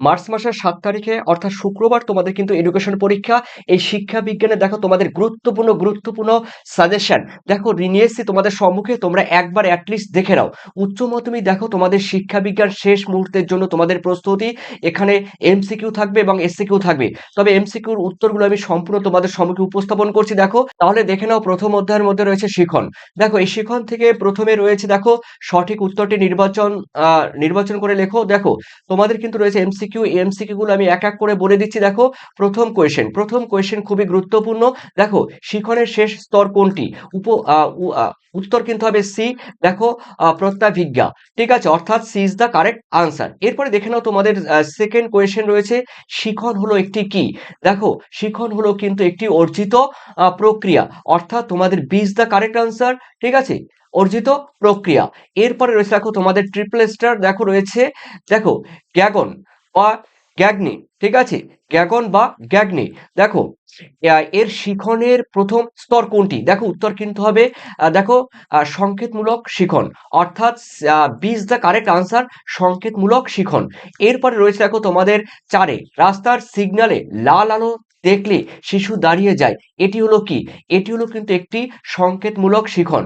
March মাসের সাত তারিখে, অর্থাৎ শুক্রবার তোমাদের কিন্তু এডুকেশন পরীক্ষা। এই শিক্ষা বিজ্ঞানে দেখো তোমাদের গুরুত্বপূর্ণ গুরুত্বপূর্ণ সাজেশন দেখো নিয়ে এসছি তোমাদের সম্মুখে তোমরা একবার অ্যাটলিস্ট দেখে নাও। উচ্চ মাধ্যমিক দেখো তোমাদের শিক্ষা বিজ্ঞান শেষ মুহূর্তের জন্য তোমাদের প্রস্তুতি। এখানে এমসিকিউ থাকবে এবং এসসিকিউ থাকবে। তবে এমসিকিউর উত্তরগুলো আমি সম্পূর্ণ তোমাদের সম্মুখে উপস্থাপন করছি, দেখো। তাহলে দেখে নাও প্রথম অধ্যায়ের মধ্যে রয়েছে শিখন। দেখো, এই শিখন থেকে প্রথমে রয়েছে, দেখো, সঠিক উত্তরটি নির্বাচন নির্বাচন করে লেখো। দেখো, তোমাদের কিন্তু রয়েছে এমসিকিউ এমসিকিউ গুলো আমি এক এক করে বলে দিচ্ছি, দেখো। প্রথম কোয়েশ্চেন প্রথম কোয়েশ্চেন খুবই গুরুত্বপূর্ণ। দেখো শিখনের শেষ স্তর কোনটি? উপ উত্তর কিন্তু হবে সি, দেখো প্রত্যাভিজ্ঞা। ঠিক আছে, অর্থাৎ C is the correct answer এরপরে দেখে নাও তোমাদের সেকেন্ড কোয়েশ্চেন রয়েছে, শিখন হলো একটি কি? দেখো, শিখন হলো কিন্তু একটি অর্জিত প্রক্রিয়া। অর্থাৎ তোমাদের B is the correct answer ঠিক আছে? অর্জিত প্রক্রিয়া। এরপরে রয়েছে, দেখো, তোমাদের ট্রিপল স্টার দেখো, রয়েছে, দেখো গ্যাগন বা গ্যাগনি, ঠিক আছে? গ্যাগন বা গ্যাগনি। দেখো এর শিখনের প্রথম স্তর কোনটি? দেখো, উত্তর কিন্তু হবে দেখো সংকেতমূলক শিখন। অর্থাৎ B is the correct answer, সংকেতমূলক শিখন। এরপরে রয়েছে, দেখো, তোমাদের চারে। রাস্তার সিগনালে লাল আলো দেখলে শিশু দাঁড়িয়ে যায়। এটি হলো কি? এটি হলো কিন্তু একটি সংকেতমূলক শিখন।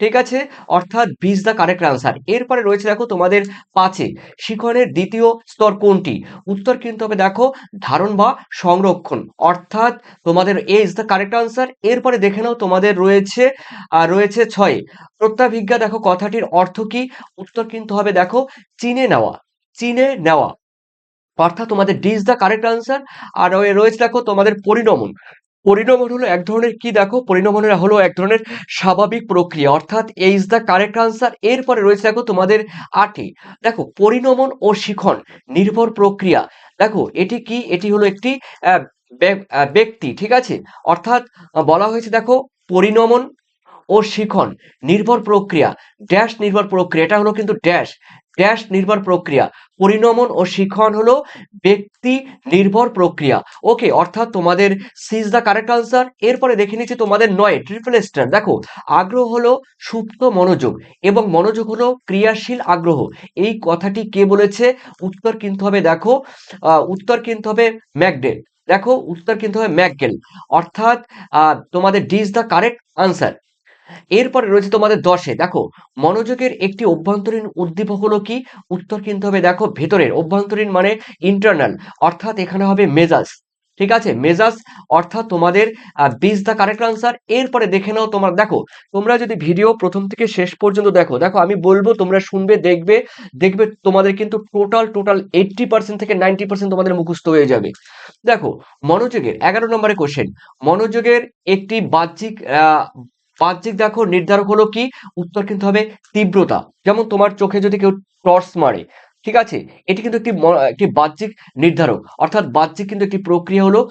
ঠিক আছে? অর্থাৎ বিজ দ্য কারেক্ট আনসার এরপরে রয়েছে দেখো তোমাদের পাঁচে শিখনের দ্বিতীয় স্তর কোনটি? উত্তর কিন্তু হবে দেখো, ধারণ বা সংরক্ষণ। অর্থাৎ তোমাদের A is the correct answer এরপরে দেখে নাও তোমাদের রয়েছে রয়েছে ছয়। প্রত্যাভিজ্ঞা দেখো কথাটির অর্থ কি? উত্তর কিন্তু হবে দেখো, চিনে নেওয়া চিনে নেওয়া। অর্থাৎ তোমাদের D is the correct answer আর রয়েছে দেখো তোমাদের পরিণমন। পরিণমন হলো এক ধরনের কি দেখো? পরিণমনের হলো এক ধরনের স্বাভাবিক প্রক্রিয়া। অর্থাৎ A is the correct answer এরপরে রয়েছে দেখো তোমাদের আটে দেখো, পরিণমন ও শিখন, নির্ভর প্রক্রিয়া। দেখো, এটি কি? এটি হলো একটি ব্যক্তি, ঠিক আছে? অর্থাৎ বলা হয়েছে দেখো, পরিণমন ও শিখন, নির্ভর প্রক্রিয়া। ড্যাশ নির্ভর প্রক্রিয়া। এটা হলো কিন্তু ড্যাশ ড্যাশ নির্ভর প্রক্রিয়া। পরিণমন ও শিখন হলো ব্যক্তি নির্ভর প্রক্রিয়া। ওকে, অর্থাৎ তোমাদের সিজ দ্য কারেক্ট আনসার এরপরে দেখে নিচ্ছি তোমাদের নয় ট্রিপল স্টার দেখো, আগ্রহ হলো সুপ্ত মনোযোগ এবং মনোযোগ হলো ক্রিয়াশীল আগ্রহ। এই কথাটি কে বলেছে? উত্তর কিন্তু হবে, দেখো উত্তর কিন্তু হবে ম্যাকডেল। দেখো, উত্তর কিন্তু হবে ম্যাকগেল অর্থাৎ তোমাদের D is the correct answer এরপরে রয়েছে তোমাদের দশে। দেখো, মনোযোগের একটি অভ্যন্তরীণ উদ্দীপক হলো কি? উত্তর কিন্তু হবে, দেখো, ভেতরের। অভ্যন্তরীণ মানে ইন্টারনাল অর্থাৎ এখানে হবে মেজাজ ঠিক আছে? মেজাজ অর্থাৎ তোমাদের বিজ দ্য কারেক্ট আনসার এরপরে দেখে নাও তোমার, দেখো, তোমরা যদি ভিডিও প্রথম থেকে শেষ পর্যন্ত দেখো দেখো, আমি বলব তোমরা শুনবে, দেখবে দেখবে তোমাদের কিন্তু টোটাল টোটাল এইটটি পার্সেন্ট থেকে নাইনটি পার্সেন্ট তোমাদের মুখস্থ হয়ে যাবে। দেখো, মনোযোগের, এগারো নম্বরে কোশ্চেন মনোযোগের একটি বাহ্যিক বাহ্যিক দেখো, নির্ধারক হলো কি? উত্তর কিন্তু হবে তীব্রতা। যেমন তোমার চোখে যদি কেউ টর্চ মারে, ঠিক আছে? এটি কিন্তু একটি একটি বাহ্যিক নির্ধারক। অর্থাৎ বাহ্যিক কিন্তু একটি প্রক্রিয়া হলো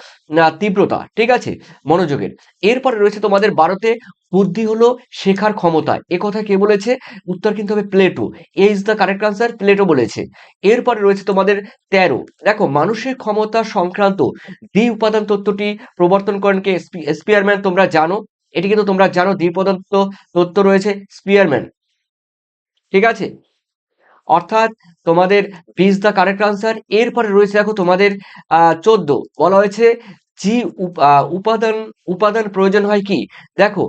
তীব্রতা, ঠিক আছে? মনোযোগের। এরপরে রয়েছে তোমাদের বারোতে, বুদ্ধি হলো শেখার ক্ষমতা। এ কথা কে বলেছে? উত্তর কিন্তু হবে Plato. A is the correct answer Plato বলেছে। এরপরে রয়েছে তোমাদের তেরো। দেখো, মানুষের ক্ষমতা সংক্রান্ত দ্বি উপাদান তত্ত্বটি প্রবর্তন করেন কে? স্পি- স্পিয়ারম্যান, তোমরা জানো। এটি কিন্তু তোমরা জানো দ্বি উপাদান তত্ত্ব- তত্ত্ব রয়েছে স্পিয়ারম্যান ঠিক আছে? অর্থাৎ তোমাদের বিজ দ্য কারেক্ট আনসার এরপরে রয়েছে দেখো তোমাদের চোদ্দ। বলা হয়েছে জি উপ- উপাদান উপাদান প্রয়োজন হয় কি? দেখো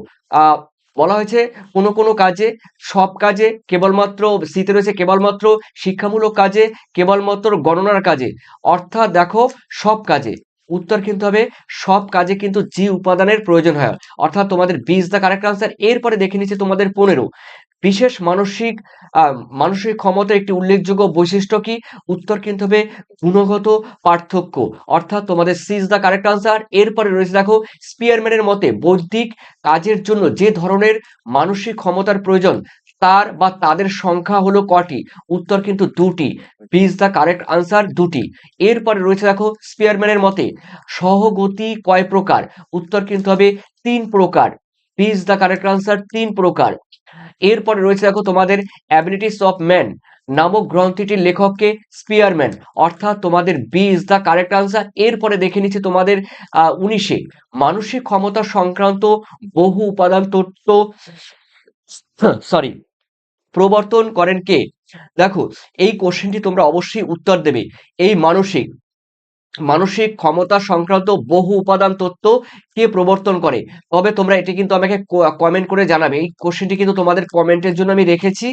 বলা হয়েছে কোনো কোনো কাজে, সব কাজে কেবলমাত্র শীতে রয়েছে কেবলমাত্র শিক্ষামূলক কাজে, কেবলমাত্র গণনার কাজে। অর্থাৎ দেখো সব কাজে। উত্তর কিন্তু হবে, সব কাজে কিন্তু জি উপাদানের প্রয়োজন হয়। অর্থাৎ তোমাদের বিজ দ্য কারেক্ট আনসার এরপরে দেখে নিচ্ছি তোমাদের পনেরো। বিশেষ মানসিক মানসিক ক্ষমতার একটি উল্লেখযোগ্য বৈশিষ্ট্য কি? উত্তর কিন্তু হবে গুণগত পার্থক্য। অর্থাৎ তোমাদের সিজ দ্য কারেক্ট আনসার এরপরে রয়েছে দেখো স্পিয়ারম্যানের মতে বৌদ্ধিক কাজের জন্য যে ধরনের মানসিক ক্ষমতার প্রয়োজন তার বা তাদের সংখ্যা হলো কটি? উত্তর কিন্তু দুটি। বিজ দ্য কারেক্ট আনসার দুটি। এরপরে রয়েছে দেখো স্পিয়ারম্যানের মতে, সহগতি কয় প্রকার? উত্তর কিন্তু হবে তিন প্রকার। বিজ দ্য কারেক্ট আনসার তিন প্রকার। এরপরে রয়েছে দেখো তোমাদের অ্যাবিলিটিস অফ ম্যান নামক গ্রন্থটির লেখককে স্পিয়ারম্যান অর্থাৎ তোমাদের B is the correct answer এরপরে দেখে নিচ্ছি তোমাদের উনিশে। মানসিক ক্ষমতা সংক্রান্ত বহু উপাদান তত্ত্ব সরি প্রবর্তন করেন কে? দেখো, এই কোশ্চেনটি তোমরা অবশ্যই উত্তর দেবে। এই মানসিক মানসিক ক্ষমতা সংক্রান্ত বহু উপাদান তত্ত্ব কে প্রবর্তন করে। তবে তোমরা এটি কিন্তু আমাকে কমেন্ট করে জানাবে। এই কোশ্চেনটি কিন্তু তোমাদের কমেন্টের জন্য আমি রেখেছি,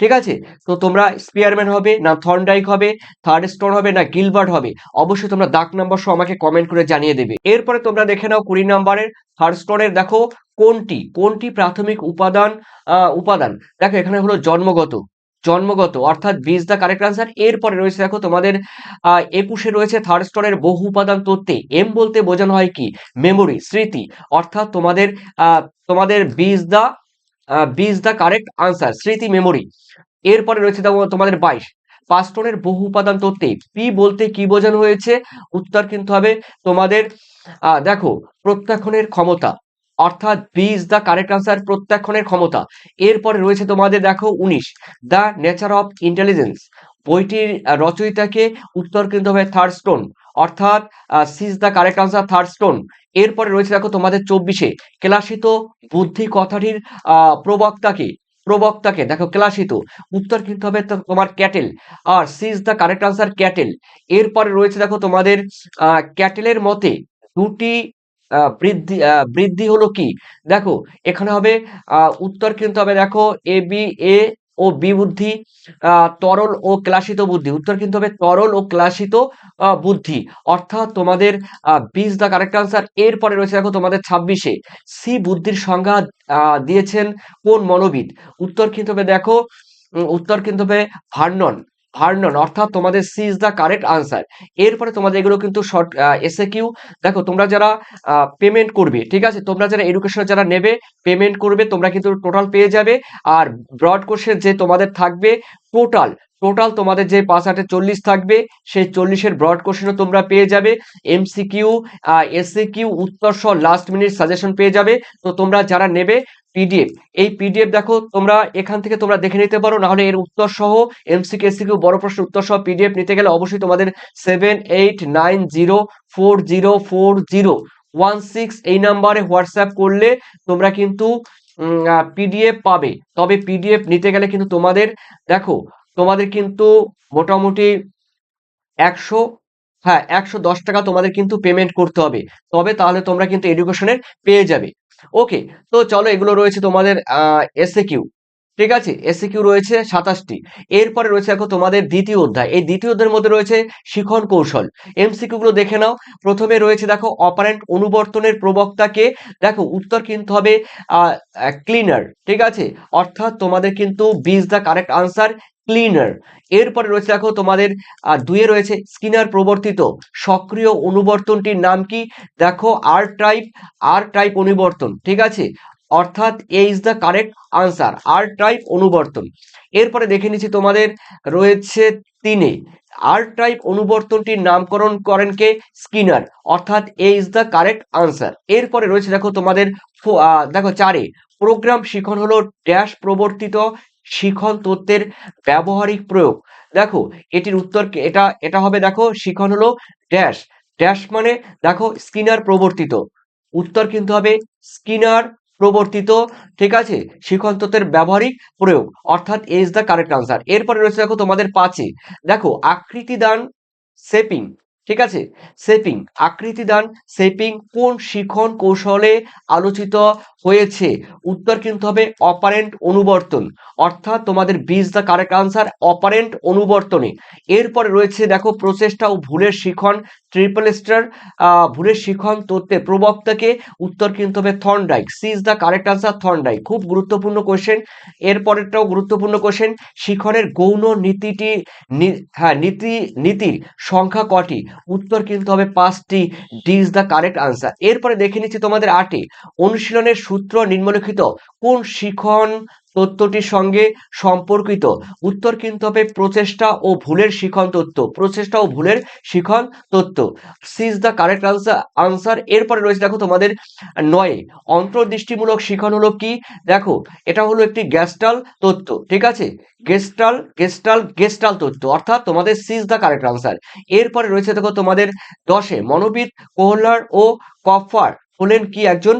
ঠিক আছে? তো তোমরা স্পিয়ারম্যান হবে না থর্নডাইক হবে থার্ড স্টোন হবে না গিলবার্ট হবে। অবশ্যই তোমরা দাগ নাম্বার সহ আমাকে কমেন্ট করে জানিয়ে দেবে। এরপরে তোমরা দেখে নাও কুড়ি নাম্বারের থার্ড স্টোনের দেখো কোনটি? কোনটি প্রাথমিক উপাদান উপাদান? দেখো, এখানে হলো জন্মগত। জন্মগত, অর্থাৎ বিজ দ্য কারেক্ট আনসার এরপরে রয়েছে দেখো তোমাদের একুশে রয়েছে থার্ড স্তরের বহু উপাদান তত্ত্বে। এম বলতে বোঝানো হয় কি? মেমোরি স্মৃতি। অর্থাৎ তোমাদের তোমাদের B is the B is the correct answer স্মৃতি মেমোরি এরপরে রয়েছে তোমাদের বাইশ। পাঁচটনের বহু উপাদান তত্ত্বে। পি বলতে কি বোঝানো হয়েছে? উত্তর কিন্তু হবে তোমাদের দেখো, প্রত্যাখ্যানের ক্ষমতা। অর্থাৎ B is the correct answer প্রত্যাখ্যানের ক্ষমতা। এরপরে রয়েছে তোমাদের দেখো উনিশ। দ্য নেচার অফ ইন্টেলিজেন্স বইটির রচয়িতাকে উত্তর কিন্তু হবে থার্ড স্টোন অর্থাৎ C is the correct answer Thurstone এরপরে রয়েছে দেখো তোমাদের চব্বিশে। ক্লাসিত বুদ্ধি কথাটির প্রবক্তাকে প্রবক্তাকে, দেখো ক্লাসিত। উত্তর কিন্তু হবে তোমার Cattell. R C is the correct answer Cattell. এরপরে রয়েছে দেখো তোমাদের ক্যাটেলের মতে দুটি বৃদ্ধি বৃদ্ধি হলো কি? দেখো, এখানে হবে উত্তর কিন্তু হবে, দেখো A B A O B বুদ্ধি তরল ও ক্লাসিত বুদ্ধি। উত্তর কিন্তু হবে তরল ও ক্লাসিত বুদ্ধি। অর্থাৎ তোমাদের বিজ দ্য কারেক্ট আনসার এরপরে রয়েছে, দেখো, তোমাদের ছাব্বিশে। সি বুদ্ধির সংজ্ঞা দিয়েছেন কোন মনোবিদ? উত্তর কিন্তু হবে, দেখো উত্তর কিন্তু হবে ভার্নন। ভার্নন অর্থাৎ তোমাদের C is the correct answer এরপরে তোমাদের এগুলো কিন্তু শর্ট এসে কিউ দেখো, তোমরা যারা পেমেন্ট করবে, ঠিক আছে? তোমরা যারা এডুকেশন যারা নেবে পেমেন্ট করবে, তোমরা কিন্তু টোটাল পেয়ে যাবে। আর ব্রড কোর্সের যে তোমাদের থাকবে টোটাল টোটাল তোমাদের যে পাঁচ আটে চল্লিশ থাকবে, সেই চল্লিশের ব্রড কোশ্চেনও তোমরা পেয়ে যাবে। এমসিকিউ এসসি কিউ উত্তর সহ লাস্ট মিনিট সাজেশন পেয়ে যাবে। তো তোমরা যারা নেবে পিডিএফ এই পিডিএফ দেখো, তোমরা এখান থেকে তোমরা দেখে নিতে পারো, নাহলে এর উত্তর সহ এমসিকিউ এসসিকিউ বড় প্রশ্ন উত্তর সহ পিডিএফ নিতে গেলে অবশ্যই তোমাদের seven eight nine zero four zero four zero one six এই নাম্বারে হোয়াটসঅ্যাপ করলে তোমরা কিন্তু পিডিএফ পাবে। তবে পিডিএফ নিতে গেলে কিন্তু তোমাদের, দেখো, তোমাদের কিন্তু মোটামুটি একশো হ্যাঁ একশো দশ টাকা তোমাদের কিন্তু পেমেন্ট করতে হবে। তবে তাহলে তোমরা কিন্তু এডুকেশনের পেয়ে যাবে। ওকে তো চলো এগুলো রয়েছে তোমাদের এসএ কিউ ঠিক আছে? এসএ কিউ রয়েছে সাতাশটি। এরপরে রয়েছে দেখো তোমাদের দ্বিতীয় অধ্যায়। এই দ্বিতীয় অধ্যায়ের মধ্যে রয়েছে শিখন কৌশল। এমসিকিউ গুলো দেখে নাও। প্রথমে রয়েছে দেখো অপারেন্ট অনুবর্তনের প্রবক্তাকে। দেখো উত্তর কিন্তু হবে ক্লিনার ঠিক আছে? অর্থাৎ তোমাদের কিন্তু B is the correct answer cleaner. এরপরে রয়েছে দেখো তোমাদের দুয়ে রয়েছে স্কিনার প্রবর্তিত। সক্রিয় অনুবর্তনটির নাম কি? দেখো আর টাইপ আর টাইপ অনুবর্তন, ঠিক আছে? অর্থাৎ A is the correct answer, R type অনুবর্তন। এরপরে দেখে নিচ্ছি তোমাদের রয়েছে তিনে। আর টাইপ অনুবর্তনটির নামকরণ করেন কে? স্কিনার। অর্থাৎ A is the correct answer. এরপরে রয়েছে দেখো তোমাদের দেখো চারে। প্রোগ্রাম শিখন হলো ড্যাশ প্রবর্তিত শিখন তত্ত্বের ব্যবহারিক প্রয়োগ। দেখো, এটির উত্তর এটা এটা হবে দেখো, শিখন হলো ড্যাশ ড্যাশ মানে দেখো, স্কিনার প্রবর্তিত। উত্তর কিন্তু হবে স্কিনার প্রবর্তিত, ঠিক আছে? শিখন তত্ত্বের ব্যবহারিক প্রয়োগ। অর্থাৎ এজ দ্য কারেক্ট আনসার এরপরে রয়েছে দেখো তোমাদের পাঁচে। দেখো আকৃতি দান সেপিং ঠিক আছে? সেপিং আকৃতি দান সেপিং কোন শিখন কৌশলে আলোচিত হয়েছে। উত্তর কিন্তু হবে অপারেন্ট অনুবর্তন। অর্থাৎ তোমাদের B is the correct answer operant অনুবর্তনে। এরপরে রয়েছে দেখো প্রচেষ্টা ও ভুলের শিখন ট্রিপল স্টার ভুলের শিখন তত্ত্বে প্রবক্তাকে উত্তর কিন্তু হবে Thorndike C is the correct answer Thorndike খুব গুরুত্বপূর্ণ কোশ্চেন এরপরেরটাও গুরুত্বপূর্ণ কোশ্চেন শিখনের গৌণ নীতিটি হ্যাঁ নীতি, নীতির সংখ্যা কটি? উত্তর কিন্তু হবে পাঁচটি। D is the correct answer এরপরে দেখে নিচ্ছি তোমাদের আটে। অনুশীলনের সূত্র নিম্নলিখিত কোন শিখন তত্ত্বটির সঙ্গে সম্পর্কিত? উত্তর কিন্তু হবে প্রচেষ্টা ও ভুলের শিখন তত্ত্ব। প্রচেষ্টা ও ভুলের শিখন তত্ত্ব। C is the correct answer answer এরপরে রয়েছে দেখো তোমাদের নয়। অন্তর্দৃষ্টিমূলক শিখন হলো কি? দেখো, এটা হলো একটি গ্যাস্টাল তত্ত্ব, ঠিক আছে? গেস্টাল গেস্টাল গেস্টাল তত্ত্ব। অর্থাৎ তোমাদের সিজ দ্য কারেক্ট আনসার এরপরে রয়েছে দেখো তোমাদের দশে, মনোবিদ, কোহলার ও কফার। হলেন কি একজন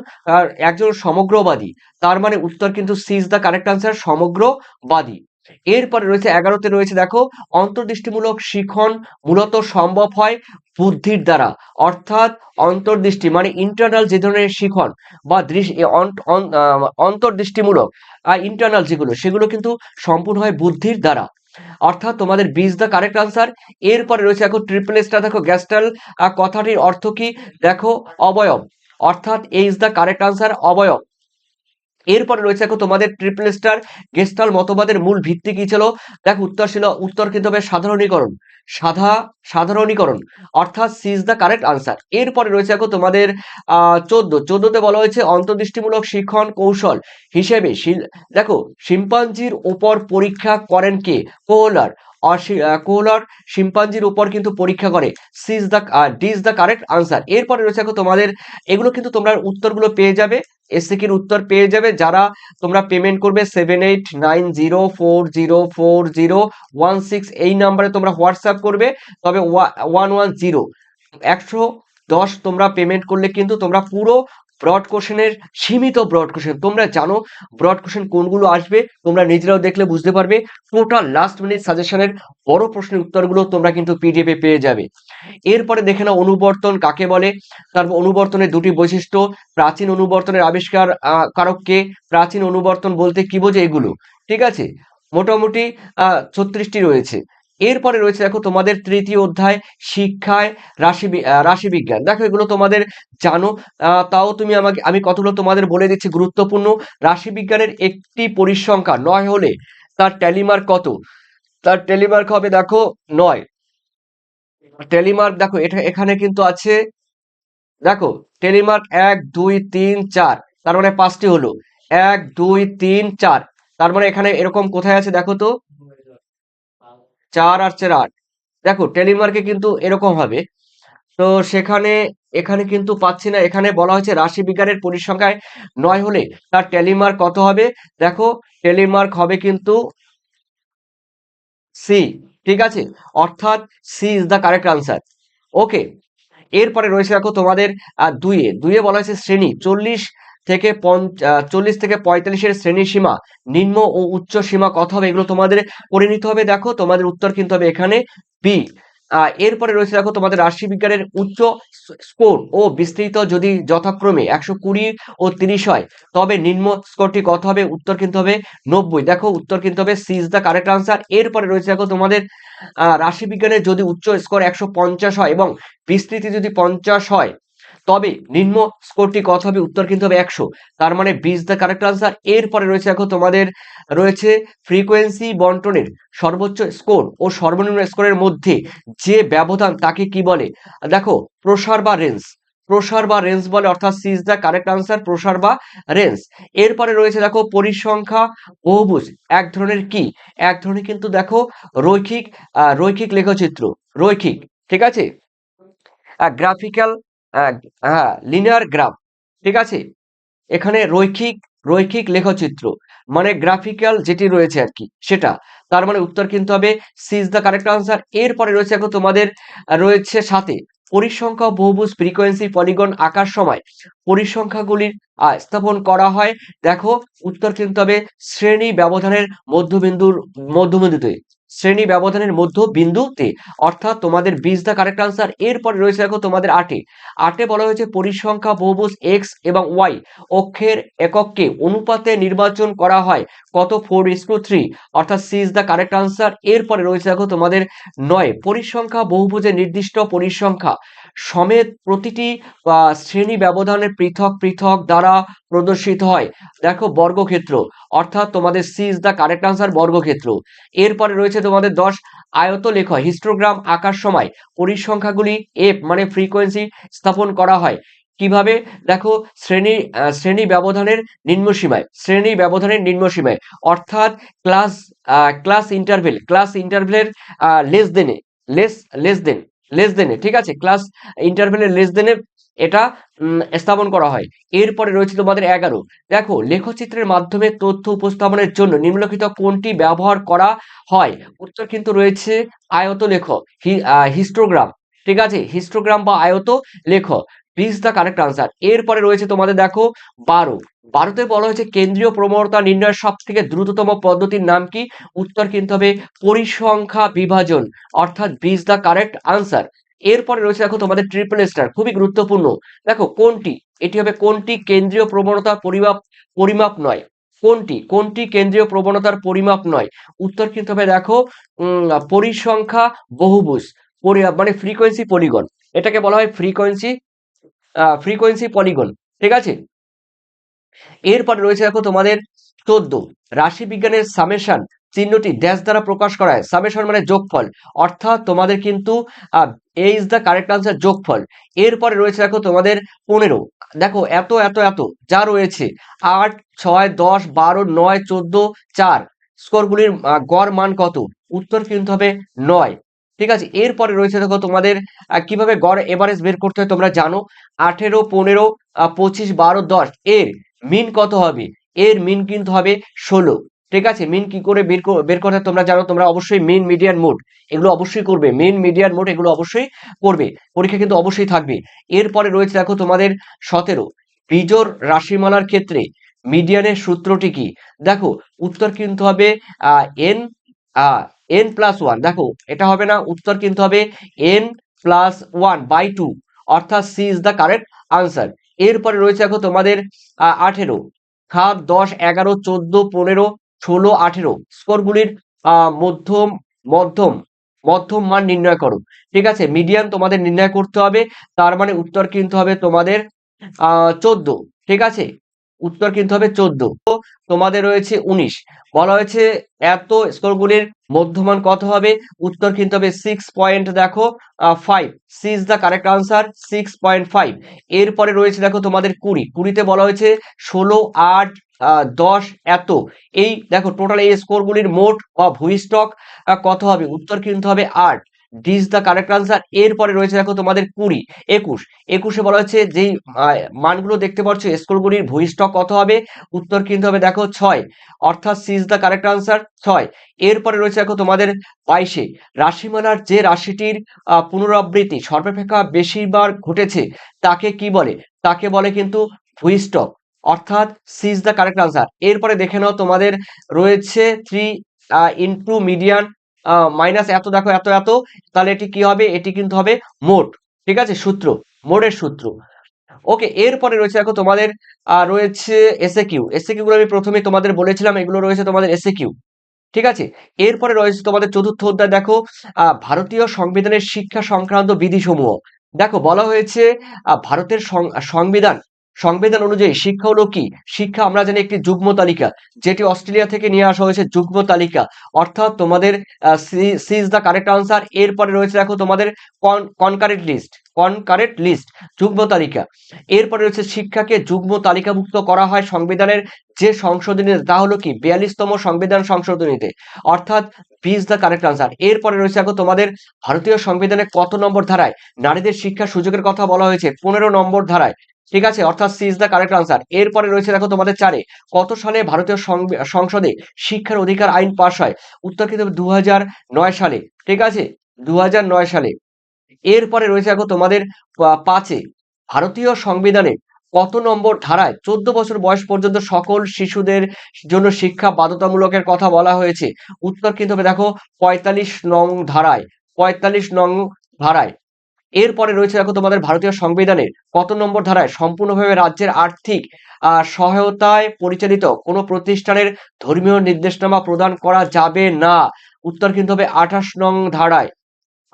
একজন সমগ্রবাদী। তার মানে উত্তর কিন্তু C is the correct answer সমগ্রবাদী। এরপরে রয়েছে, এগারোতে রয়েছে, দেখো, অন্তর্দৃষ্টিমূলক শিখন মূলত সম্ভব হয় বুদ্ধির দ্বারা। অর্থাৎ অন্তর্দৃষ্টি মানে ইন্টারনাল যে ধরনের শিখন বা দৃষ্টি অন্তর্দৃষ্টিমূলক ইন্টারনাল যেগুলো, সেগুলো কিন্তু সম্পূর্ণ হয় বুদ্ধির দ্বারা। অর্থাৎ তোমাদের বিজ দ্য কারেক্ট আনসার এরপরে রয়েছে এখন ট্রিপল এসটা দেখো গ্যাস্টাল কথাটির অর্থ কি? দেখো, অবয়ব। অর্থাৎ ইজ দ্য কারেক্ট আনসার অবয়ব। এরপরে রয়েছে দেখো তোমাদের ট্রিপল স্টার গেস্টাল মতবাদের মূল ভিত্তি কি ছিল? দেখো উত্তর ছিল, উত্তর কিন্তু হবে সাধারণীকরণ। সাধা, সাধারণীকরণ। অর্থাৎ C is the correct answer এরপরে রয়েছে দেখো তোমাদের চোদ্দ। চোদ্দতে বলা হয়েছে অন্তর্দৃষ্টিমূলক শিক্ষণ কৌশল হিসেবে দেখো, শিম্পাঞ্জির ওপর পরীক্ষা করেন কে? কোহলার কোহলার শিম্পাঞ্জির উপর কিন্তু পরীক্ষা করে। C is the D is the correct answer এরপরে রয়েছে তোমাদের, এগুলো কিন্তু তোমরা উত্তরগুলো পেয়ে যাবে। এসিকির উত্তর পেয়ে যাবে? যারা তোমরা পেমেন্ট করবে seven eight nine zero four zero four zero one six এই নাম্বারে তোমরা হোয়াটসঅ্যাপ করবে। তবে ওয়ান ওয়ান জিরো একশো দশ তোমরা পেমেন্ট করলে কিন্তু তোমরা পুরো ব্রড কোশ্চেনের সীমিত ব্রড কোশ্চেন তোমরা জানো ব্রড কোশ্চেন কোনগুলো আসবে? তোমরা নিজেরাও দেখলে বুঝতে পারবে। টোটাল লাস্ট মিনিট সাজেশনের বড় প্রশ্নের উত্তরগুলো তোমরা কিন্তু পিডিএফে পেয়ে যাবে। এরপরে দেখে নাও অনুবর্তন কাকে বলে? তারপর অনুবর্তনের দুটি বৈশিষ্ট্য, প্রাচীন অনুবর্তনের আবিষ্কার কারককে প্রাচীন অনুবর্তন বলতে কি বোঝে এগুলো? ঠিক আছে? মোটামুটি ছত্রিশটি রয়েছে। এরপরে রয়েছে দেখো তোমাদের তৃতীয় অধ্যায়, শিক্ষায় রাশি রাশিবিজ্ঞান দেখো এগুলো তোমাদের জানো। তাও তুমি আমাকে আমি কতগুলো তোমাদের বলে দিচ্ছি গুরুত্বপূর্ণ। রাশিবিজ্ঞানের একটি পরিসংখ্যা নয় হলে তার টেলিমার্ক কত? তার টেলিমার্ক হবে দেখো নয়। টেলিমার্ক দেখো, এটা এখানে কিন্তু আছে, দেখো, টেলিমার্ক এক, দুই, তিন, চার, তার মানে পাঁচটি হলো। এক, দুই, তিন, চার, তার মানে এখানে এরকম কোথায় আছে দেখো তো? চার আর চার আট। দেখো, টেলিমার্কে কিন্তু এরকম হবে। তো সেখানে, এখানে কিন্তু পাচ্ছি না। এখানে বলা হয়েছে রাশি বিজ্ঞানের পরিসংখ্যায় নয় হলে তার টেলিমার্ক কত হবে? দেখো, টেলিমার্ক হবে কিন্তু সি ঠিক আছে? অর্থাৎ C is the correct answer okay এরপরে রয়েছে দেখো তোমাদের দুইয়ে। দুইয়ে বলা হয়েছে শ্রেণি, চল্লিশ থেকে চল্লিশ থেকে পঁয়তাল্লিশের শ্রেণি সীমা, নিম্ন ও উচ্চ সীমা কত হবে এগুলো তোমাদের করে নিতে হবে। দেখো, তোমাদের উত্তর কিন্তু হবে এখানে বি এরপরে রয়েছে দেখো তোমাদের রাশি বিজ্ঞানের উচ্চ স্কোর ও বিস্তৃত যদি যথাক্রমে একশো কুড়ি ও তিরিশ হয়, তবে নিম্ন স্কোরটি কত হবে? উত্তর কিন্তু হবে নব্বই। দেখো, উত্তর কিন্তু হবে C is the correct answer এরপরে রয়েছে দেখো তোমাদের রাশি বিজ্ঞানের যদি উচ্চ স্কোর একশো পঞ্চাশ হয় এবং বিস্তৃতি যদি পঞ্চাশ হয় তবে নিম্ন স্কোরটি কত হবে? উত্তর কিন্তু হবে একশো। তার মানে বিশ দ্য কারেক্ট আনসার এরপরে রয়েছে দেখো তোমাদের, রয়েছে ফ্রিকোয়েন্সি বন্টনের সর্বোচ্চ স্কোর ও সর্বনিম্ন স্কোরের মধ্যে যে ব্যবধান তাকে কি বলে? দেখো, প্রসার বা রেঞ্জ। প্রসার বা রেঞ্জ বলে অর্থাৎ সিজ দ্য কারেক্ট আনসার প্রসার বা রেঞ্জ। এরপরে রয়েছে দেখো পরিসংখ্যা বহুভুজ এক ধরনের কি? এক ধরনের কিন্তু দেখো রৈখিক রৈখিক লেখচিত্র। রৈখিক, ঠিক আছে? গ্রাফিক্যাল হ্যাঁ লিনিয়ার গ্রাফ ঠিক আছে? এখানে রৈখিক রৈখিক লেখচিত্র মানে গ্রাফিক্যাল যেটি রয়েছে আর কি, সেটা। তার মানে উত্তর কিন্তু হবে সিজ দ্য কারেক্ট আনসার এরপরে রয়েছে এখন তোমাদের, রয়েছে সাথে পরিসংখ্যা বহুভুজ ফ্রিকোয়েন্সি পলিগন আঁকার সময়। পরিসংখ্যাগুলির স্থাপন করা হয়, দেখো, উত্তর কিন্তু হবে শ্রেণি ব্যবধানের মধ্যবিন্দুর, মধ্যবিন্দুতে। শ্রেণি ব্যবধানের মধ্য বিন্দুতে, অর্থাৎ তোমাদের বিশ দ্য কারেক্ট আনসার এরপরে রয়েছে দেখো তোমাদের আটে। আটে বলা হয়েছে পরিসংখ্যা বহুভুজ এক্স এবং ওয়াই অক্ষের এককে অনুপাতে নির্বাচন করা হয় কত ফোর ইস টু থ্রি অর্থাৎ C is the correct answer এরপরে রয়েছে দেখো তোমাদের নয়, পরিসংখ্যা বহুভুজের নির্দিষ্ট পরিসংখ্যা। সমেত প্রতিটি শ্রেণি ব্যবধানের পৃথক পৃথক দ্বারা প্রদর্শিত হয়। দেখো, বর্গক্ষেত্র। অর্থাৎ তোমাদের C is the correct answer বর্গক্ষেত্র। এরপরে রয়েছে তোমাদের দশ আয়ত লেখ হিস্টোগ্রাম আঁকার সময়। পরিসংখ্যাগুলি এফ মানে ফ্রিকোয়েন্সি স্থাপন করা হয়। কীভাবে? দেখো, শ্রেণি শ্রেণি ব্যবধানের নিম্ন সীমায়। শ্রেণি ব্যবধানের নিম্ন সীমায়। অর্থাৎ ক্লাস ক্লাস ইন্টারভেল ক্লাস ইন্টারভেলের লেস দেনে লেস লেস দেন লেস দেনে ঠিক আছে? ক্লাস ইন্টারভেলের লেস দেনে এটা স্থাপন করা হয়। এরপরে রয়েছে তোমাদের এগারো। দেখো, লেখচিত্রের মাধ্যমে তথ্য উপস্থাপনের জন্য নিম্নলিখিত কোনটি ব্যবহার করা হয়? উত্তর কিন্তু রয়েছে আয়ত লেখ হিস্টোগ্রাম ঠিক আছে? হিস্টোগ্রাম বা আয়ত লেখ বিজ দ্য কারেক্ট আনসার এরপরে রয়েছে তোমাদের দেখো বারো। বারোতে বলা হয়েছে কেন্দ্রীয় প্রবণতা নির্ণয়ের সব থেকে দ্রুততম পদ্ধতির নাম কি? উত্তর কিন্তু হবে পরিসংখ্যা বিভাজন, অর্থাৎ বিজ দ্য কারেক্ট আনসার এরপরে রয়েছে দেখো তোমাদের ট্রিপল স্টার খুবই গুরুত্বপূর্ণ। দেখো কোনটি? এটি হবে কোনটি কেন্দ্রীয় প্রবণতা পরিমাপ পরিমাপ নয়। কোনটি? কোনটি কেন্দ্রীয় প্রবণতার পরিমাপ নয়? উত্তর কিন্তু হবে দেখো পরিসংখ্যা বহুভুজ মানে ফ্রিকোয়েন্সি পলিগন এটাকে বলা হয় ফ্রিকোয়েন্সি ফ্রিকোয়েন্সি পলিগন ঠিক আছে? এরপরে রয়েছে দেখো তোমাদের চোদ্দ। রাশি বিজ্ঞানের সামেশন চিহ্নটি ড্যাশ দ্বারা প্রকাশ করা হয়। সামেশন মানে যোগফল। অর্থাৎ তোমাদের কিন্তু A is the correct answer যোগফল। এরপরে রয়েছে দেখো তোমাদের পনেরো। দেখো এত এত এত যা রয়েছে। আট, ছয়, দশ, বারো, নয়, চোদ্দ, চার। স্কোরগুলির গড় মান কত? উত্তর কিন্তু হবে নয়। ঠিক আছে? এরপরে রয়েছে দেখো তোমাদের কীভাবে গড় এভারেজ বের করতে হয় তোমরা জানো। আঠেরো, পনেরো পঁচিশ, বারো, দশ, এর মিন কত হবে? এর মিন কিন্তু হবে ষোলো। ঠিক আছে? মিন কি করে বের বের করতে তোমরা জানো? তোমরা অবশ্যই মিন মিডিয়ান মোড এগুলো অবশ্যই করবে। মেন মিডিয়ান মোড এগুলো অবশ্যই করবে। পরীক্ষা কিন্তু অবশ্যই থাকবে। এরপরে রয়েছে দেখো তোমাদের সতেরো। বিজোর রাশিমালার ক্ষেত্রে মিডিয়ানের সূত্রটি কি? দেখো, উত্তর কিন্তু হবে এন এন প্লাস ওয়ান দেখো, এটা হবে না, উত্তর কিন্তু হবে n plus one by two অর্থাৎ C is the correct answer এরপরে রয়েছে দেখো তোমাদের আঠেরো। সাত, দশ, এগারো, চোদ্দ, পনেরো, ষোলো, আঠেরো। স্কোরগুলির মধ্যম মধ্যম মধ্যম মান নির্ণয় করো। ঠিক আছে? মিডিয়ান তোমাদের নির্ণয় করতে হবে, তার মানে উত্তর কিন্তু হবে তোমাদের চোদ্দ। ঠিক আছে? উত্তর কিন্তু হবে চোদ্দ। তোমাদের রয়েছে উনিশ। বলা হয়েছে এত স্কোরগুলির মধ্যমান কত হবে? উত্তর কিন্তু হবে সিক্স পয়েন্ট দেখো five C is the correct answer six point five এরপরে রয়েছে দেখো তোমাদের কুড়ি। কুড়িতে বলা হয়েছে ষোলো, আট দশ এত। এই দেখো টোটাল এই স্কোরগুলির মোট বা ভূস্টক কত হবে? উত্তর কিন্তু হবে আট। ডিস দ্য কারেক্ট আনসার এরপরে রয়েছে দেখো তোমাদের কুড়ি, একুশ। একুশে বলা হচ্ছে যেই মানগুলো দেখতে পাচ্ছ স্কোরগুলির ভূস্টক কত হবে? উত্তর কিন্তু হবে দেখো ছয়। অর্থাৎ সিজ দ্য কারেক্ট আনসার ছয়। এরপরে রয়েছে দেখো তোমাদের বাইশে। রাশিমালার যে রাশিটির পুনরাবৃত্তি সর্বাপেক্ষা বেশিবার ঘটেছে, তাকে কি বলে? তাকে বলে কিন্তু ভূস্টক। অর্থাৎ সিজ দ্য কারেক্ট আনসার এরপরে দেখে নাও তোমাদের রয়েছে থ্রি ইন্টু মিডিয়ান মাইনাস এত দেখো, এত এত, তাহলে এটি কি হবে? এটি কিন্তু হবে মোট, ঠিক আছে? সূত্র, মোটের সূত্র। ওকে এরপরে রয়েছে দেখো তোমাদের রয়েছে এসএ কিউ এসএ কিউ আমি প্রথমে তোমাদের বলেছিলাম, এগুলো রয়েছে তোমাদের এসএ কিউ ঠিক আছে? এরপরে রয়েছে তোমাদের চতুর্থ অধ্যায়, দেখো ভারতীয় সংবিধানের শিক্ষা সংক্রান্ত বিধিসমূহ। দেখো, বলা হয়েছে ভারতের সংবিধান সংবিধান অনুযায়ী শিক্ষা হলো কি? শিক্ষা আমরা জানি একটি যুগ্ম তালিকা, যেটি অস্ট্রেলিয়া থেকে নিয়ে আসা হয়েছে যুগ্ম তালিকা। অর্থাৎ তোমাদের সি দ্য কারেক্ট আনসার, এরপরে রয়েছে দেখো তোমাদের কনকারেন্ট লিস্ট কনকারেন্ট লিস্ট, যুগ্ম তালিকা। এরপরে রয়েছে শিক্ষাকে যুগ্ম তালিকাভুক্ত করা হয় সংবিধানের যে সংশোধনীতে, তা হলো কি? বিয়াল্লিশতম সংবিধান সংশোধনীতে। অর্থাৎ বিজ দ্য কারেক্ট আনসার। এরপরে রয়েছে দেখো তোমাদের ভারতীয় সংবিধানে কত নম্বর ধারায় নারীদের শিক্ষা সুযোগের কথা বলা হয়েছে, পনেরো নম্বর ধারায়। ঠিক আছে, অর্থাৎ C is the correct answer এরপরে রয়েছে দেখো তোমাদের চারে, কত সালে ভারতীয় সংসদে শিক্ষার অধিকার আইন পাশ হয়? উত্তর কিন্তু দু সালে, ঠিক আছে? দু সালে। এরপরে রয়েছে দেখো তোমাদের পাঁচে, ভারতীয় সংবিধানে কত নম্বর ধারায় চোদ্দ বছর বয়স পর্যন্ত সকল শিশুদের জন্য শিক্ষা বাধ্যতামূলকের কথা বলা হয়েছে? উত্তর কিন্তু দেখো পঁয়তাল্লিশ নং ধারায়, পঁয়তাল্লিশ নং ধারায়। এরপরে রয়েছে দেখো তোমাদের ভারতীয় সংবিধানের কত নম্বর ধারায় সম্পূর্ণভাবে রাজ্যের আর্থিক সহায়তায় পরিচালিত কোনো প্রতিষ্ঠানের ধর্মীয় নির্দেশনামা প্রদান করা যাবে না। উত্তর কিন্তু হবে আঠাশ নং ধারায়।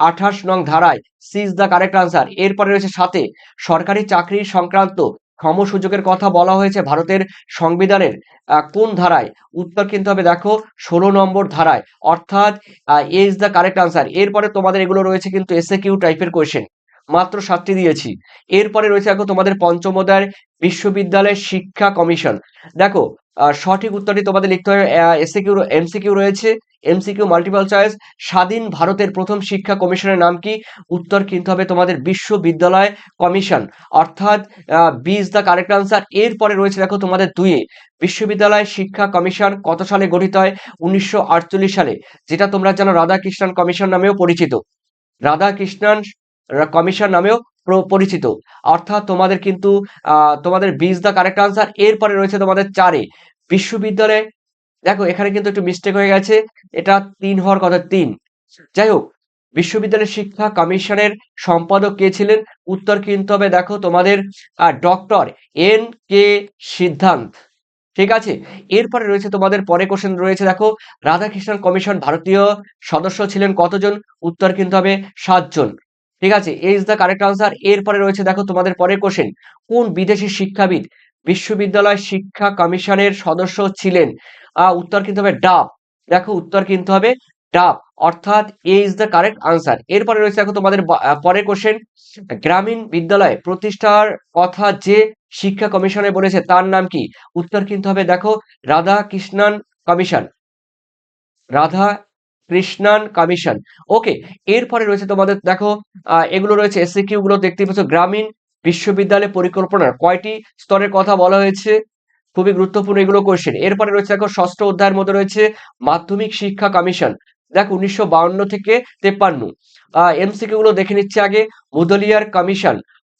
আঠাশ নং ধারায় সিজ দ্য কারেক্ট আনসার এরপরে রয়েছে সাথে সরকারি চাকরি সংক্রান্ত সম সুযোগের কথা বলা হয়েছে ভারতের সংবিধানের কোন ধারায়? উত্তর কিন্তু হবে দেখো, ষোলো নম্বর ধারায়। অর্থাৎ A is the correct answer এরপরে তোমাদের এগুলো রয়েছে কিন্তু এসএ কিউ টাইপের কোয়েশ্চেন মাত্র সাতটি দিয়েছি। এরপরে রয়েছে দেখো তোমাদের পঞ্চম বিশ্ববিদ্যালয় শিক্ষা কমিশন। দেখো সঠিক উত্তরটি তোমাদের লিখতে হবে এসএ কিউ এমসিকিউ রয়েছে। এমসিকিউ মাল্টিপল চয়েস স্বাধীন ভারতের প্রথম শিক্ষা কমিশনের নাম কি? উত্তর কিন্তু হবে তোমাদের বিশ্ববিদ্যালয় কমিশন। অর্থাৎ B is the correct answer এরপরে রয়েছে দেখো তোমাদের দুইয়ে। বিশ্ববিদ্যালয় শিক্ষা কমিশন কত সালে গঠিত হয়? উনিশশো আটচল্লিশ সালে, যেটা তোমরা জানো রাধাকৃষ্ণন কমিশন নামেও পরিচিত। রাধাকৃষ্ণন কমিশন নামেও পরিচিত। অর্থাৎ তোমাদের কিন্তু তোমাদের বিজ দ্য কারেক্ট আনসার এরপরে রয়েছে তোমাদের চারে। বিশ্ববিদ্যালয়ে, দেখো, এখানে কিন্তু একটু মিস্টেক হয়ে গেছে। এটা তিন হওয়ার কথা, তিন। যাই হোক বিশ্ববিদ্যালয় শিক্ষা কমিশনের সম্পাদক কে ছিলেন? উত্তর কিন্তু হবে, দেখো, তোমাদের ডক্টর এন কে সিদ্ধান্ত। ঠিক আছে? এরপরে রয়েছে তোমাদের পরে কোশ্চেন রয়েছে, দেখো, রাধাকৃষ্ণন কমিশন ভারতীয় সদস্য ছিলেন কতজন? উত্তর কিন্তু হবে, সাতজন। ঠিক আছে? এই ইজ দ্য কারেক্ট আনসার এরপরে রয়েছে দেখো তোমাদের পরের কোশ্চেন কোন বিদেশি শিক্ষাবিদ বিশ্ববিদ্যালয় শিক্ষা কমিশনের সদস্য ছিলেন? উত্তর কিন্তু হবে ডাব। দেখো উত্তর কিন্তু হবে ডাব। অর্থাৎ A is the correct answer এরপরে রয়েছে দেখো তোমাদের পরের কোশ্চেন গ্রামীণ বিদ্যালয় প্রতিষ্ঠার কথা যে শিক্ষা কমিশনে বলেছে তার নাম কি? উত্তর কিন্তু হবে দেখো Radhakrishnan commission. Radhakrishnan commission. Okay, এরপরে রয়েছে তোমাদের, দেখো এগুলো রয়েছে এসসিকিউ গুলো, দেখতে পাচ্ছ, গ্রামীণ বিশ্ববিদ্যালয় পরিকল্পনার কয়টি স্তরের কথা বলা হয়েছে? খুবই গুরুত্বপূর্ণ এগুলো কোশ্চেন এরপরে রয়েছে, দেখো, ষষ্ঠ অধ্যায়ের মধ্যে রয়েছে, মাধ্যমিক শিক্ষা কমিশন। দেখো, উনিশশো থেকে তেপ্পান্ন। এমসিকিউ গুলো দেখে নিচ্ছে আগে, মুদলিয়ার কমিশন।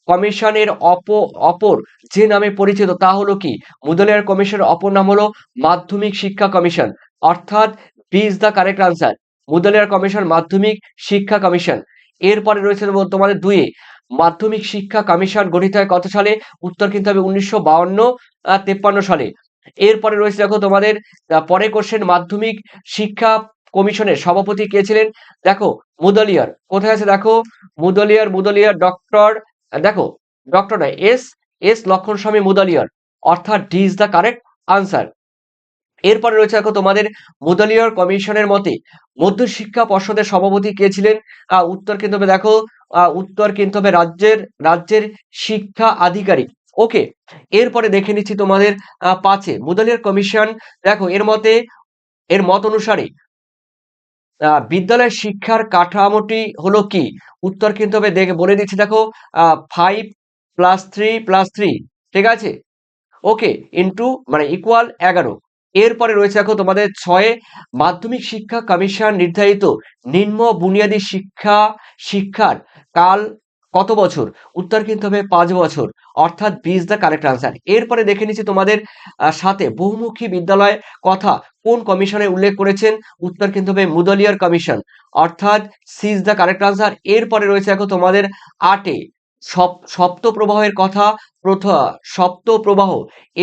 কমিশনের অপ, অপর যে নামে পরিচিত, তা হলো কি? মুদলিয়ার কমিশনের অপর নাম হলো মাধ্যমিক শিক্ষা কমিশন। অর্থাৎ B is the correct answer Mudaliar commission মাধ্যমিক শিক্ষা কমিশন এরপরে রয়েছে তোমা- তোমাদের দুইয়ে মাধ্যমিক শিক্ষা কমিশন গঠিত হয় কত সালে? উত্তর কিন্তু হবে উনিশশো বাউন্ন তেপ্পান্ন সালে। এরপরে রয়েছে দেখো তোমাদের পরে কোশ্চেন মাধ্যমিক শিক্ষা কমিশনের সভাপতি কে ছিলেন? দেখো মুদলিয়ার কোথায় আছে দেখো? মুদলিয়ার মুদলিয়ার ডক্টর দেখো ডক্টর নয় S S Lakshmanaswami Mudaliar অর্থাৎ D is the correct answer এরপরে রয়েছে দেখো তোমাদের মুদলিয়ার কমিশনের মতে মধ্যশিক্ষা পর্ষদের সভাপতি কে ছিলেন? উত্তর কিন্তু হবে দেখো উত্তর কিন্তু হবে রাজ্যের রাজ্যের শিক্ষা আধিকারিক। ওকে, এরপরে দেখে নিচ্ছি তোমাদের পাঁচে মুদলিয়ার কমিশন। দেখো, এর মতে, এর মত অনুসারে বিদ্যালয়ের শিক্ষার কাঠামোটি হলো কি? উত্তর কিন্তু হবে দেখে, বলে দিচ্ছি দেখো five plus three plus three ঠিক আছে? ওকে ইন্টু মানে ইকুয়াল এগারো। এরপরে রয়েছে দেখো তোমাদের ছয়ে, মাধ্যমিক শিক্ষা কমিশন নির্ধারিত নিম্ন বুনিয়াদী শিক্ষা, শিক্ষার কাল কত বছর? উত্তর কিন্তু হবে পাঁচ বছর, অর্থাৎ বিশ দ্য কারেক্ট আনসার। এরপরে দেখে নিচ্ছি তোমাদের সাথে বহুমুখী বিদ্যালয় কথা কোন কমিশনে উল্লেখ করেছেন? উত্তর কিন্তু হবে মুদলিয়ার কমিশন, অর্থাৎ সিজ দ্য কারেক্ট আনসার। এরপরে রয়েছে দেখো তোমাদের আটে সপ্ত প্রবাহের কথা প্রথা সপ্ত প্রবাহ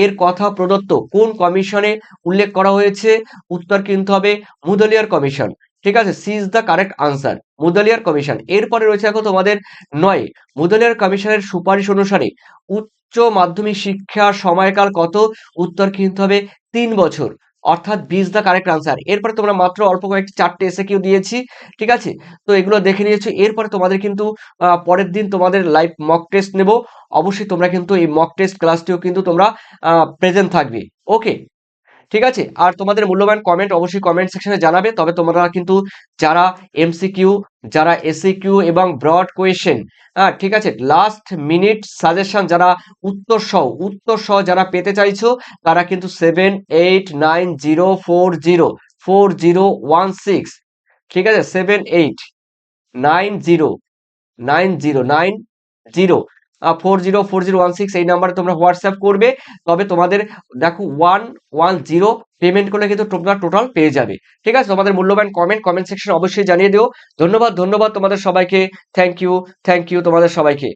এর কথা প্রদত্ত কোন কমিশনে উল্লেখ করা হয়েছে? উত্তর কিন্তু হবে মুদলিয়ার কমিশন। ঠিক আছে C is the correct answer, Mudaliar commission. এরপরে রয়েছে দেখো তোমাদের নয়, মুদলিয়ার কমিশনের সুপারিশ অনুসারে উচ্চ মাধ্যমিক শিক্ষার সময়কাল কত? উত্তর কিন্তু হবে তিন বছর। অর্থাৎ বিশ দ্য কারেক্ট আনসার এরপরে তোমরা মাত্র অল্প কয়েকটি চারটে এসে কিউ দিয়েছি, ঠিক আছে? তো এগুলো দেখে নিয়েছো। এরপরে তোমাদের কিন্তু পরের দিন তোমাদের লাইভ মক টেস্ট নেব। অবশ্যই তোমরা কিন্তু এই মক টেস্ট ক্লাসটিও কিন্তু তোমরা প্রেজেন্ট থাকবে। ওকে ঠিক আছে? আর তোমাদের মূল্যবান কমেন্ট অবশ্যই কমেন্ট সেকশনে জানাবে। তবে তোমরা কিন্তু যারা এমসিকিউ যারা এসিকিউ এবং ব্রড কোয়েশন হ্যাঁ ঠিক আছে? লাস্ট মিনিট সাজেশন যারা উত্তর সহ উত্তর সহ যারা পেতে চাইছো, তারা কিন্তু seven eight nine zero four zero four zero one six ঠিক আছে? Seven eight nine zero nine zero nine zero four zero four zero one six এই নাম্বারে তোমরা হোয়াটসঅ্যাপ করবে। তবে তোমাদের দেখো ওয়ান ওয়ান জিরো পেমেন্ট করলে কিন্তু তোমরা টোটাল পেয়ে যাবে। ঠিক আছে? তোমাদের মূল্যবান কমেন্ট কমেন্ট সেকশন অবশ্যই জানিয়ে দিও। ধন্যবাদ ধন্যবাদ তোমাদের সবাইকে। থ্যাংক ইউ থ্যাংক ইউ তোমাদের সবাইকে।